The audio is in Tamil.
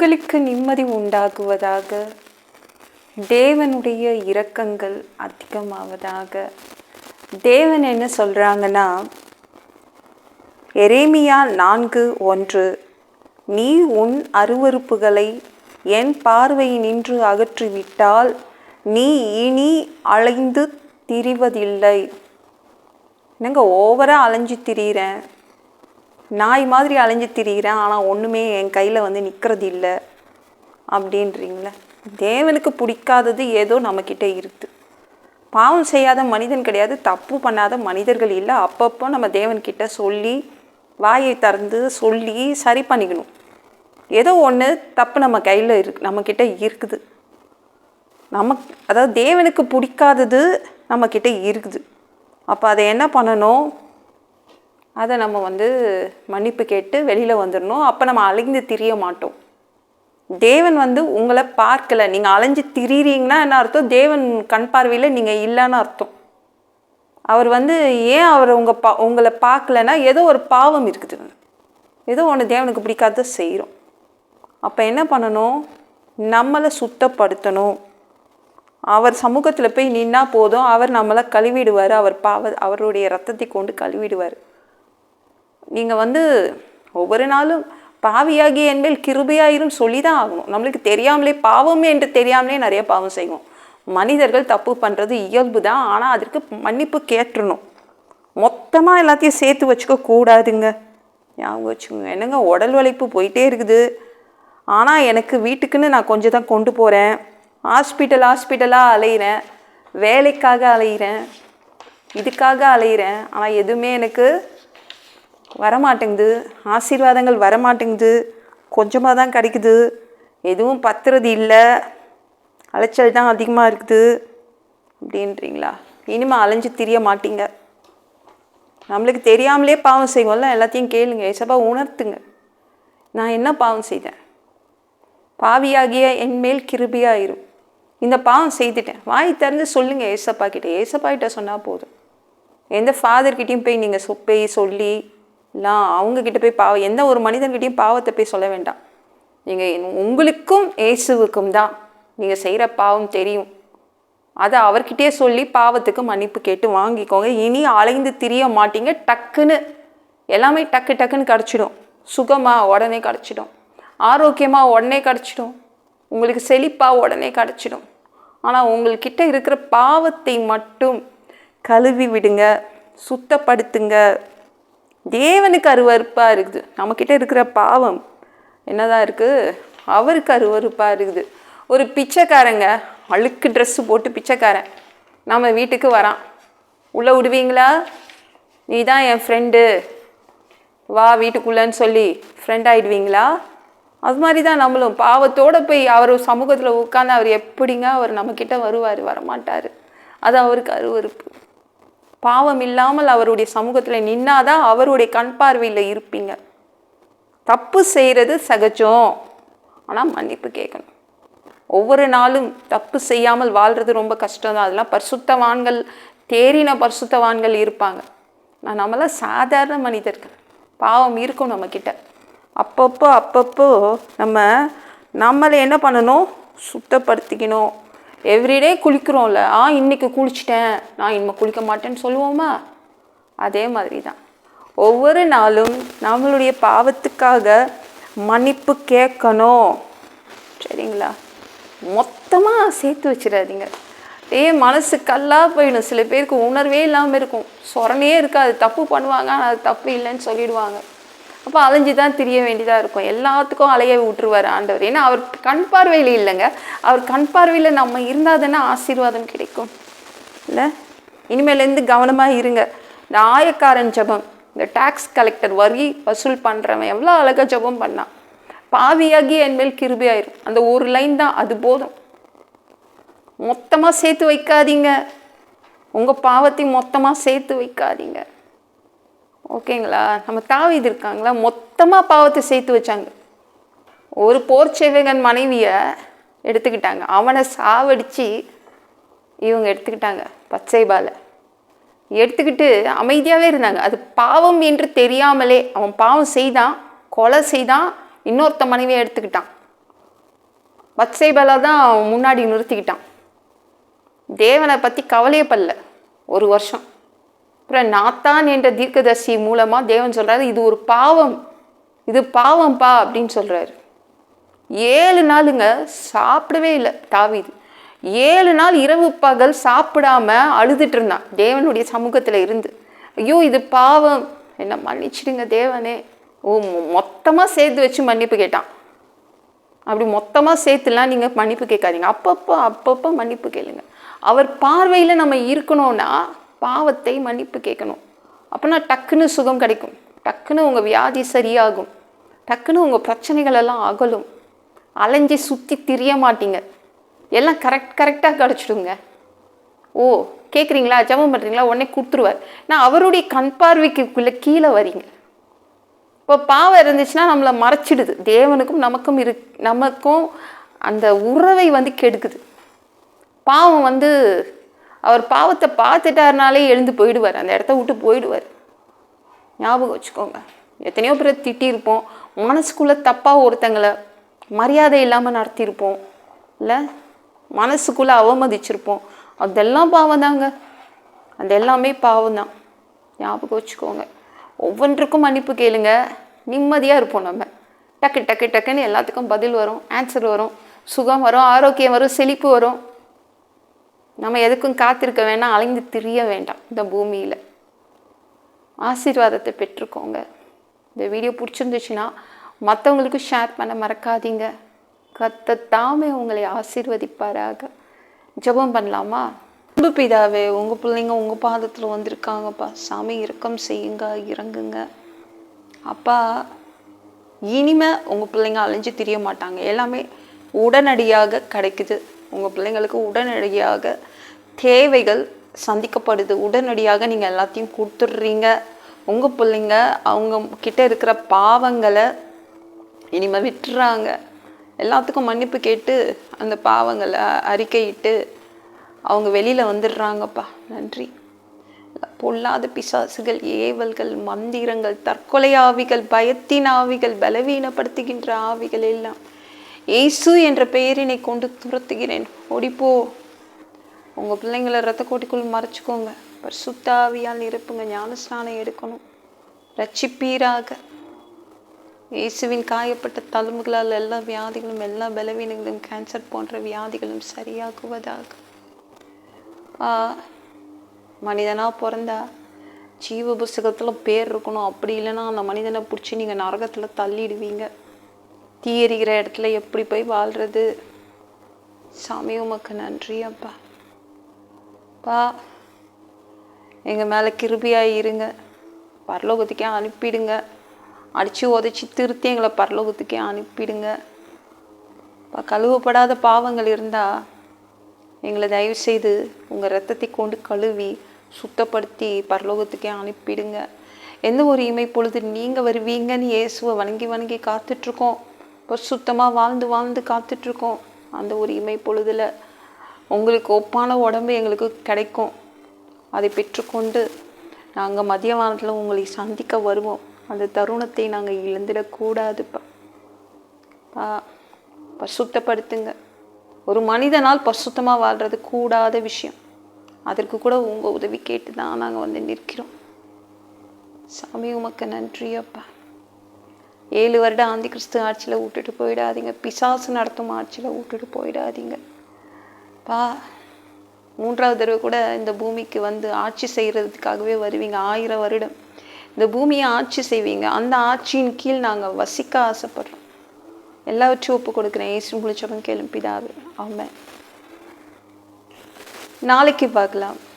உங்களுக்கு நிம்மதி உண்டாகுவதாக தேவனுடைய இரக்கங்கள் அதிகமாவதாக. தேவன் என்ன சொல்கிறாங்கன்னா எரேமியா நான்கு ஒன்று நீ உன் அருவருப்புகளை என் பார்வையினின்று அகற்றிவிட்டால் நீ இனி அலைந்து திரிவதில்லை. என்னங்க ஓவராக அலைஞ்சு திரியிறேன்? நாய் மாதிரி அலைஞ்சு திரியிறேன் ஆனால் ஒன்றுமே என் கையில் வந்து நிற்கிறது இல்லை அப்படின்றீங்களே. தேவனுக்கு பிடிக்காதது ஏதோ நம்மக்கிட்ட இருக்குது பாவம் செய்யாத மனிதன் கிடையாது தப்பு பண்ணாத மனிதர்கள் இல்லை. அப்பப்போ நம்ம தேவன்கிட்ட சொல்லி வாயை திறந்து சொல்லி சரி பண்ணிக்கணும். ஏதோ ஒன்று தப்பு நம்ம கையில் இருக்கு நம்மக்கிட்ட இருக்குது. நமக்கு அதாவது தேவனுக்கு பிடிக்காதது நம்மக்கிட்ட இருக்குது. அப்போ அதை என்ன பண்ணணும்? அதை நம்ம வந்து மன்னிப்பு கேட்டு வெளியில் வந்துடணும் அப்போ நம்ம அலைந்து திரிய மாட்டோம். தேவன் வந்து உங்களை பார்க்கல. நீங்கள் அலைஞ்சு திரியிறீங்கன்னா என்ன அர்த்தம்? தேவன் கண் பார்வையில் நீங்கள் இல்லைன்னு அர்த்தம். அவர் வந்து ஏன் அவர் உங்கள் பா உங்களை பார்க்கலன்னா ஏதோ ஒரு பாவம் இருக்குது. ஏதோ ஒன்று தேவனுக்கு பிடிக்காத செய்கிறோம் அப்போ என்ன பண்ணணும்? நம்மளை சுத்தப்படுத்தணும். அவர் சமூகத்தில் போய் நின்னா போதும். அவர் நம்மளை கழுவிடுவார். அவர் பாவ அவருடைய ரத்தத்தை கொண்டு கழுவிடுவார். நீங்கள் வந்து ஒவ்வொரு நாளும் பாவியாகி என்பில் கிருபையாயிரும் சொல்லி தான் ஆகணும். நம்மளுக்கு தெரியாமலே பாவம் என்று தெரியாமலே நிறைய பாவம் செய்வோம். மனிதர்கள் தப்பு பண்ணுறது இயல்பு தான் ஆனால் அதற்கு மன்னிப்பு கேட்டுடணும் மொத்தமாக எல்லாத்தையும் சேர்த்து வச்சுக்க கூடாதுங்க. ஞாபகம் வச்சுக்கோங்க. என்னங்க உடல் உழைப்பு போயிட்டே இருக்குது. ஆனால் எனக்கு வீட்டுக்குன்னு நான் கொஞ்சம் தான் கொண்டு போகிறேன் ஹாஸ்பிட்டல் ஹாஸ்பிட்டலாக அலையிறேன். வேலைக்காக அலையிறேன். இதுக்காக அலையிறேன். ஆனால் எதுவுமே எனக்கு வரமாட்டேங்குது. ஆசீர்வாதங்கள் வரமாட்டேங்குது. கொஞ்சமாக தான் கிடைக்குது. எதுவும் பத்துறது இல்லை. அலைச்சல் தான் அதிகமாக இருக்குது. அப்படின்றீங்களா? இனிமேல் அலைஞ்சு திரிய மாட்டீங்க. நம்மளுக்கு தெரியாமலே பாவம் செய்வோம்ல? எல்லாத்தையும் கேளுங்க. ஏசப்பா உணர்த்துங்க. நான் என்ன பாவம் செய்தேன்? பாவியாகிய என் மேல் கிருபியாயிரும். இந்த பாவம் செய்துட்டேன். வாய் திறந்து சொல்லுங்கள் ஏசப்பா கிட்டே. ஏசப்பா கிட்ட சொன்னால் போதும். எந்த ஃபாதர்கிட்டையும் போய் நீங்கள் சொ போய் சொல்லி எல்லாம் அவங்கக்கிட்ட போய் பாவம் எந்த ஒரு மனிதன்கிட்டையும் பாவத்தை போய் சொல்ல வேண்டாம். நீங்கள் உங்களுக்கும் இயேசுவுக்கும் தான் நீங்கள் செய்கிற பாவம் தெரியும். அதை அவர்கிட்டயே சொல்லி பாவத்துக்கு மன்னிப்பு கேட்டு வாங்கிக்கோங்க. இனி அலைந்து திரிய மாட்டீங்க. டக்குன்னு எல்லாமே டக்கு டக்குன்னு கிடச்சிடும். சுகமாக உடனே கிடச்சிடும். ஆரோக்கியமாக உடனே கிடச்சிடும். உங்களுக்கு செழிப்பாக உடனே கிடச்சிடும். ஆனால் உங்கள்கிட்ட இருக்கிற பாவத்தை மட்டும் கழுவி விடுங்க. சுத்தப்படுத்துங்க. தேவனுக்கு அருவறுப்பாக இருக்குது. நம்மக்கிட்ட இருக்கிற பாவம் என்னதான் இருக்குது அவருக்கு அருவறுப்பாக இருக்குது. ஒரு பிச்சைக்காரங்க அழுக்கு ட்ரெஸ்ஸு போட்டு பிச்சைக்காரன். நம்ம வீட்டுக்கு வரான். உள்ளே விடுவீங்களா? நீ தான் என் ஃப்ரெண்டு வா வீட்டுக்குள்ளேன்னு சொல்லி ஃப்ரெண்ட் ஆகிடுவீங்களா அது மாதிரி தான் நம்மளும். பாவத்தோடு போய் அவர் சமூகத்தில் உட்காந்து அவர் எப்படிங்க அவர் நம்மக்கிட்ட வருவார் வரமாட்டார். அது அவருக்கு அருவறுப்பு பாவம் இல்லாமல் அவருடைய சமூகத்தில் நின்னாதான் அவருடைய கண் பார்வையில் இருப்பீங்க. தப்பு செய்கிறது சகஜம். ஆனால் மன்னிப்பு கேட்கணும். ஒவ்வொரு நாளும் தப்பு செய்யாமல் வாழ்கிறது ரொம்ப கஷ்டம் தான் அதெல்லாம் பரிசுத்தவான்கள் தேறின பரிசுத்தவான்கள் இருப்பாங்க. நான் நம்மளாம் சாதாரண மனிதர்கள். பாவம் இருக்கும் நம்மக்கிட்ட அப்பப்போ அப்பப்போ நம்ம நம்மளை என்ன பண்ணணும்? சுத்தப்படுத்திக்கணும். எவ்ரிடே குளிக்கிறோம்ல. ஆ இன்னைக்கு குளிச்சிட்டேன். நான் இனிமே குளிக்க மாட்டேன்னு சொல்லுவோமா? அதே மாதிரி தான் ஒவ்வொரு நாளும் நம்மளுடைய பாவத்துக்காக மன்னிப்பு கேட்கணும். சரிங்களா? மொத்தமாக சேர்த்து வச்சிடாதீங்க. ஏ மனசு கல்லாக போயிடும். சில பேருக்கு உணர்வே இல்லாமல் இருக்கும். சொரணையே இருக்காது. தப்பு பண்ணுவாங்க ஆனால் அது தப்பு இல்லைன்னு சொல்லிடுவாங்க. அப்போ அலைஞ்சு தான் திரிய வேண்டியதாக இருக்கும். எல்லாத்துக்கும் அலைய விட்டுருவார் ஆண்டவர். ஏன்னா அவர் கண் பார்வையில் இல்லைங்க. அவர் கண் பார்வையில் நம்ம இருந்தால் தானே ஆசீர்வாதம் கிடைக்கும். இல்லை? இனிமேலேருந்து கவனமாக இருங்க. இந்த ஆயக்காரன் ஜபம். இந்த டேக்ஸ் கலெக்டர் வரி வசூல் பண்ணுறவன் எவ்வளோ அழகாக ஜபம் பண்ணான் பாவியாகி என் மேல் கிருபியாயிரும் அந்த ஒரு லைன் தான் அது போதும். மொத்தமாக சேர்த்து வைக்காதீங்க. உங்கள் பாவத்தை மொத்தமாக சேர்த்து வைக்காதீங்க. ஓகேங்களா? நம்ம தாவிது இருக்காங்களா? மொத்தமாக பாவத்தை சேர்த்து வச்சாங்க. ஒரு போர் சேவகன் மனைவியை எடுத்துக்கிட்டாங்க. அவனை சாவடித்து இவங்க எடுத்துக்கிட்டாங்க பச்சைபாலை எடுத்துக்கிட்டு அமைதியாகவே இருந்தாங்க. அது பாவம் என்று தெரியாமலே அவன் பாவம் செய்தான் கொலை செய்தான் இன்னொருத்த மனைவியை எடுத்துக்கிட்டான். பத்சேபலா தான் அவன் முன்னாடி நிறுத்திக்கிட்டான். தேவனை பற்றி கவலையே ஒரு வருஷம். அப்புறம் நாத்தான் என்ற தீர்க்கதர்சி மூலமாக தேவன் சொல்கிறாரு இது ஒரு பாவம் இது பாவம்ப்பா அப்படின்னு சொல்கிறாரு ஏழு நாளுங்க சாப்பிடவே இல்லை தாவிது. ஏழு நாள் இரவு பகல் சாப்பிடாம அழுதுட்டு இருந்தான் தேவனுடைய சமூகத்தில் இருந்து. ஐயோ இது பாவம் என்ன மன்னிச்சிடுங்க தேவனே. ஓ மொத்தமாக சேர்த்து வச்சு மன்னிப்பு கேட்டான். அப்படி மொத்தமாக சேர்த்துலாம் நீங்கள் மன்னிப்பு கேட்காதீங்க. அப்பப்போ அப்பப்போ மன்னிப்பு கேளுங்க. அவர் பார்வையில் நம்ம இருக்கணும்னா பாவத்தை மன்னிப்பு கேட்கணும். அப்போனா டக்குன்னு சுகம் கிடைக்கும். டக்குன்னு உங்கள் வியாதி சரியாகும். டக்குன்னு உங்கள் பிரச்சனைகள் எல்லாம் அகலும். அலைஞ்சி சுற்றி திரிய மாட்டீங்க. எல்லாம் கரெக்ட் கரெக்டாக கிடச்சிடுங்க. ஓ கேட்குறீங்களா ஜெபம் பண்ணுறீங்களா உடனே கொடுத்துருவார். நான் அவருடைய கண் பார்வைக்குள்ளே கீழே வரீங்க. இப்போ பாவம் இருந்துச்சுன்னா நம்மளை மறைச்சிடுது. தேவனுக்கும் நமக்கும் இரு நமக்கும் அந்த உறவை வந்து கெடுக்குது. பாவம் வந்து அவர் பாவத்தை பார்த்துட்டாருனாலே எழுந்து போயிடுவார். அந்த இடத்த விட்டு போயிடுவார். ஞாபகம் வச்சுக்கோங்க. எத்தனையோ பேர் திட்டியிருப்போம். மனசுக்குள்ளே தப்பாக ஒருத்தங்களை மரியாதை இல்லாமல் நடத்தியிருப்போம். இல்லை? மனசுக்குள்ளே அவமதிச்சிருப்போம். அதெல்லாம் பாவம் தாங்க. அது எல்லாமே பாவம் தான். ஞாபகம் வச்சுக்கோங்க. ஒவ்வொன்றுக்கும் மன்னிப்பு கேளுங்க. நிம்மதியாக இருப்போம் நம்ம. டக்கு டக்கு டக்குன்னு எல்லாத்துக்கும் பதில் வரும். ஆன்சர் வரும். சுகம் வரும். ஆரோக்கியம் வரும். செழிப்பு வரும். நம்ம எதுக்கும் காத்திருக்க வேண்டாம் அலைந்து திரிய வேண்டாம் இந்த பூமியில். ஆசீர்வாதத்தை பெற்றுக்கோங்க. இந்த வீடியோ பிடிச்சிருந்துச்சுன்னா மற்றவங்களுக்கும் ஷேர் பண்ண மறக்காதீங்க. கத்த தாமே உங்களை ஆசீர்வதிப்பாராக. ஜெபம் பண்ணலாமா? அன்பு பிதாவே உங்கள் பிள்ளைங்க உங்கள் பாதத்தில் வந்திருக்காங்கப்பா. சாமி இறக்கம் செய்யுங்க இறங்குங்க. அப்பா இனிமே உங்கள் பிள்ளைங்க அலைஞ்சு திரிய மாட்டாங்க. எல்லாமே உடனடியாக கிடைக்குது. உங்கள் பிள்ளைங்களுக்கு உடனடியாக தேவைகள் சந்திக்கப்படுது. உடனடியாக நீங்கள் எல்லாத்தையும் கொடுத்துட்றீங்க. உங்கள் பிள்ளைங்க அவங்க கிட்ட இருக்கிற பாவங்களை இனிமேல் விட்டுறாங்க. எல்லாத்துக்கும் மன்னிப்பு கேட்டு அந்த பாவங்களை அறிக்கையிட்டு அவங்க வெளியில் வந்துடுறாங்கப்பா. நன்றி. பொல்லாத பிசாசுகள் ஏவல்கள் மந்திரங்கள் தற்கொலை ஆவிகள் பயத்தின் ஆவிகள் பலவீனப்படுத்துகின்ற ஆவிகள் எல்லாம். இயேசு என்ற பெயரினை கொண்டு துரத்துகிறேன். ஓடிப்போ. உங்கள் பிள்ளைங்களை ரத்த கோட்டிக்குள் மறைச்சிக்கோங்க. பரிசுத்தாவியால் இருப்புங்க ஞானஸ்நானம் எடுக்கணும். ரட்சிப்பீராக. இயேசுவின் காயப்பட்ட தழும்புகளால் எல்லா வியாதிகளும் எல்லா பலவீனங்களும் கேன்சர் போன்ற வியாதிகளும் சரியாகுவதாக. மனிதனாக பிறந்தா ஜீவ புஸ்தகத்தில் பேர் இருக்கணும். அப்படி இல்லைன்னா அந்த மனிதனை பிடிச்சி நீங்கள் நரகத்தில் தள்ளிடுவீங்க. தீ எறிகிற இடத்துல எப்படி போய் வாழ்கிறது சாமி உமக்கு நன்றி அப்பா. பா எங்கள் மேலே கிருபியாக இருங்க. பரலோகத்துக்கே அனுப்பிடுங்க. அடித்து உதச்சி திருத்தி எங்களை பரலோகத்துக்கே அனுப்பிடுங்க. இப்போ கழுவப்படாத பாவங்கள் இருந்தால் எங்களை தயவு செய்து உங்கள் ரத்தத்தை கொண்டு கழுவி சுத்தப்படுத்தி பரலோகத்துக்கே அனுப்பிடுங்க. எந்த ஒரு இமை பொழுது நீங்கள் வருவீங்கன்னு இயேசுவை வணங்கி வணங்கி காத்துட்ருக்கோம் இப்போ சுத்தமாக வாழ்ந்து வாழ்ந்து காத்துட்ருக்கோம் அந்த ஒரு இமை பொழுதில் உங்களுக்கு ஒப்பான உடம்பு எங்களுக்கு கிடைக்கும். அதை பெற்றுக்கொண்டு நாங்கள் மதிய வானத்தில் உங்களை சந்திக்க வருவோம். அந்த தருணத்தை நாங்கள் இழந்துடக்கூடாதுப்பா பா. பசுத்தப்படுத்துங்க ஒரு மனிதனால் பசுத்தமாக வாழ்கிறது கூடாத விஷயம். அதற்கு கூட உங்கள் உதவி கேட்டு தான் நாங்கள் வந்து நிற்கிறோம். சாமி உமக்கு நன்றி அப்பா. ஏழு வருடம் ஆந்தி கிறிஸ்து ஆட்சியில் விட்டுட்டு போயிடாதீங்க. பிசாசு நடத்தும் ஆட்சியில் விட்டுட்டு போயிடாதீங்க. பா மூன்றாவது தடவை கூட இந்த பூமிக்கு வந்து ஆட்சி செய்கிறதுக்காகவே வருவீங்க. ஆயிரம் வருடம். இந்த பூமியை ஆட்சி செய்வீங்க. அந்த ஆட்சியின் கீழ் நாங்கள் வசிக்க ஆசைப்படுறோம். எல்லாவற்றையும் ஒப்பு கொடுக்குறேன். ஏசு முழிச்சவன் கேளும் பிதாவே. ஆமாம் நாளைக்கு பார்க்கலாம்.